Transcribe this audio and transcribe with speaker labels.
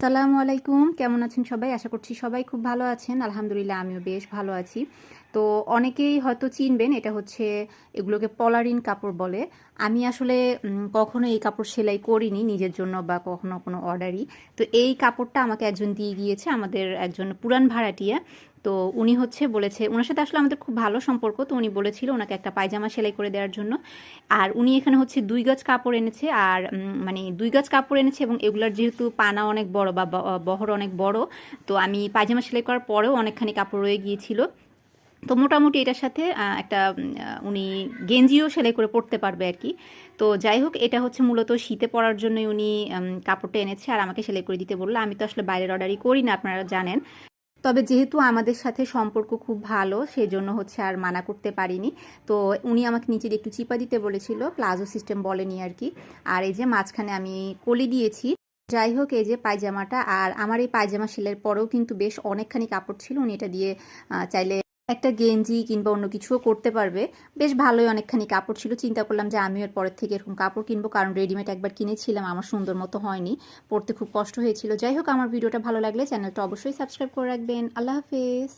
Speaker 1: আসসালামু আলাইকুম। কেমন আছেন সবাই? আশা করছি সবাই খুব ভালো আছেন। আলহামদুলিল্লাহ, আমিও বেশ ভালো আছি। তো অনেকেই হয়তো চিনবেন, এটা হচ্ছে এগুলোকে পলারিন কাপড় বলে। আমি আসলে কখনো এই কাপড় সেলাই করিনি নিজের জন্য বা কখনো কোনো অর্ডারই। তো এই কাপড়টা আমাকে একজন দিয়ে গিয়েছে, আমাদের একজন পুরান ভাড়াটিয়া। তো উনি হচ্ছে বলেছে ওনার সাথে আসলে আমাদের খুব ভালো সম্পর্ক, তো উনি বলেছিল ওনাকে একটা পায়জামা সেলাই করে দেওয়ার জন্য। আর উনি এখানে হচ্ছে দুই গাছ কাপড় এনেছে, আর মানে দুই গাছ কাপড় এনেছে এবং এগুলার যেহেতু পানা অনেক বড় বা বহর অনেক বড়, তো আমি পায়জামা সেলাই করার পরেও অনেকখানি কাপড় রয়ে গিয়েছিল। তো মোটামুটি এটার সাথে একটা উনি গেঞ্জিও সেলাই করে পরতে পারবে আর কি। তো যাই হোক, এটা হচ্ছে মূলত শীতে পরার জন্যই উনি কাপড়টা এনেছে আর আমাকে সেলাই করে দিতে বলল। আমি তো আসলে বাইরের অর্ডারই করি না, আপনারা জানেন। তবে যেহেতু আমাদের সাথে সম্পর্ক খুব ভালো, সেজন্য হচ্ছে আর মানা করতে পারিনি। তো উনি আমাকে নিচের একটু চিপা দিতে বলেছিল, প্লাজো সিস্টেম বলেনি আর কি। আর এই যে মাঝখানে আমি কলি দিয়েছি, যাই হোক এই যে পায়জামাটা, আর আমার এই পায়জামা সেলের পরেও কিন্তু বেশ অনেকখানি কাপড় ছিল, উনি এটা দিয়ে চাইলে একটা গেঞ্জি কিংবা অন্য কিছুও করতে পারবে। বেশ ভালোই অনেকখানি কাপড় ছিল। চিন্তা করলাম যে আমিও পরের থেকে এরকম কাপড় কিনবো, কারণ রেডিমেড একবার কিনেছিলাম, আমার সুন্দর মতো হয়নি। পড়তে খুব কষ্ট হয়েছিল। যাই হোক, আমার ভিডিওটা ভালো লাগলে চ্যানেলটা অবশ্যই সাবস্ক্রাইব করে রাখবেন। আল্লাহ হাফেজ।